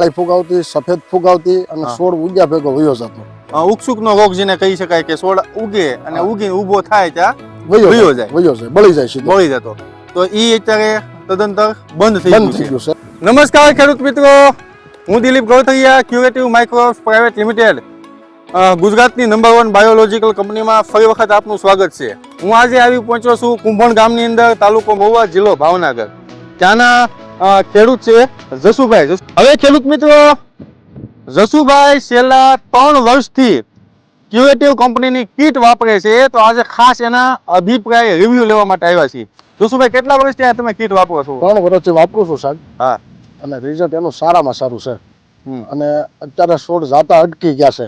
કાળી ફૂગ આવતી સફેદ ફૂગ આવતી અને. છોડ ઉગ્યા ભેગો વયો જતો. ઉકસુક નો રોગ જેને કહી શકાય કે છોડ ઉગે અને ઉગી ઊભો ઊભો થાય ત્યાં વયો જાય. વયો જાય બળી જાય છે બળી જતો. તો ઈ અત્યારે તદંતર બંધ થઈ બંધ ગયું થઈ છે. નમસ્કાર ખેડૂત મિત્રો હું Dilip Gautharia curative micros private limited ગુજરાતની નંબર વન બાયોલોજીકલ કંપનીમાં ફરી વખત આપનું સ્વાગત છે. હું આજે આવી પહોંચ્યો છું કુંભણ ગામની અંદર તાલુકો મહુવા જિલ્લો ભાવનગર. ત્યાંના ખેડૂત છે જસુભાઈ. હવે ખેડૂત મિત્રો જસુભાઈ છેલ્લા ત્રણ વર્ષથી ક્યુએટિવ કંપનીની કીટ વાપરે છે તો આજે ખાસ એના અભિપ્રાય રિવ્યુ લેવા માટે આવ્યા છીએ. જસુભાઈ કેટલા વર્ષથી તમે કીટ વાપરો છો? ત્રણ વર્ષથી વાપરું છું સાહેબ. હા. અને રિઝલ્ટ એનું સારામાં સારું છે. અને અત્યારે છોડ જાતા અટકી ગયા છે.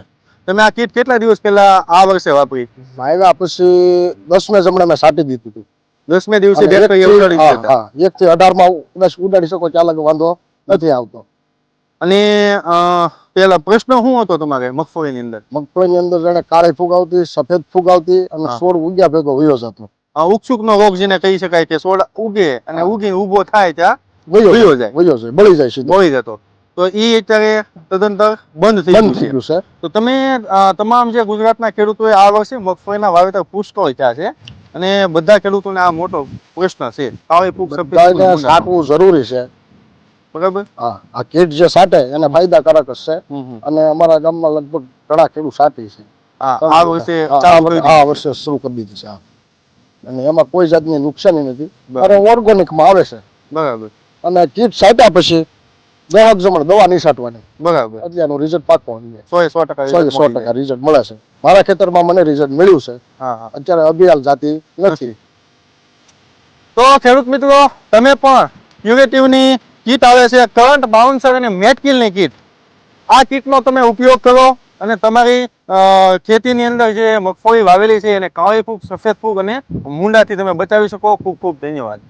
તમે આ કીટ કેટલા દિવસ પહેલા આ વર્ષે વાપરી? આવ્યા પછી દસમે જમણે મેં સાટી દીધું હતું. દસમે દિવસે બેક્ટેરિયા એકથી- ઉડાડી શકો ચાલે વાંધો નથી આવતો. અને પેલા પ્રશ્ન શું હતો તમારે મગફળી ની અંદર? મગફળી ની અંદર જાણે કાળી ફૂગ આવતી સફેદ ફૂગ આવતી અને સોળ ઉગ્યા ભેગો વયો જતો. ઉકસુક નો રોગ જેને કહી શકાય કે સોળ ઉગે અને હા. ઉગીને ઊભો થાય ત્યાં વયો જાય વયો જાય. બળી જાય સીધો. બળી જતો. તો ઈ અત્યારે તદંતર બંધ થઈ ગયું છે. તો તમે તમામ જે ગુજરાતના ખેડૂતોએ આ વર્ષે મગફળીના વાવેતર પુષ્કળ થયા છે. અને બધા ખેડૂતોને આ મોટો પ્રશ્ન છે. કાવે ફૂગ. સાટવું જરૂરી છે. બરાબર? હા આ કીટ જે સાટે એને ફાયદાકારક છે. અને અમારા ગામમાં લગભગ ઘણા ખેડૂત સાટી છે. આ વર્ષે આ વર્ષે શરૂ કરી દીધી છે. અને એમાં કોઈ જાતની નુકસાની નથી. ઓર્ગોનિકમાં આવે છે. બરાબર. અને કીટ સાટ્યા પછી દહક જમણ દવા નહીં બરાબર. એટલે રિઝલ્ટ પાકવાનું છે સો સો ટકા સો સો ટકા રિઝલ્ટ મળે છે. મારા ખેતરમાં મને રિઝલ્ટ મળ્યું છે. જાય. હા હા. અત્યારે અભિયાલ જાતિ નથી. તો ખેડૂત મિત્રો તમે પણ ક્યુરેટિવની કીટ આવે છે કરંટ બાઉન્સર અને મેટકિલની કીટ. આ કીટનો તમે ઉપયોગ કરો અને તમારી ખેતી ખેતીની અંદર જે મગફળી વાવેલી છે એને કાળી ફૂગ સફેદ ફૂગ અને મૂંડાથી તમે બચાવી શકો. ખૂબ ખૂબ ધન્યવાદ.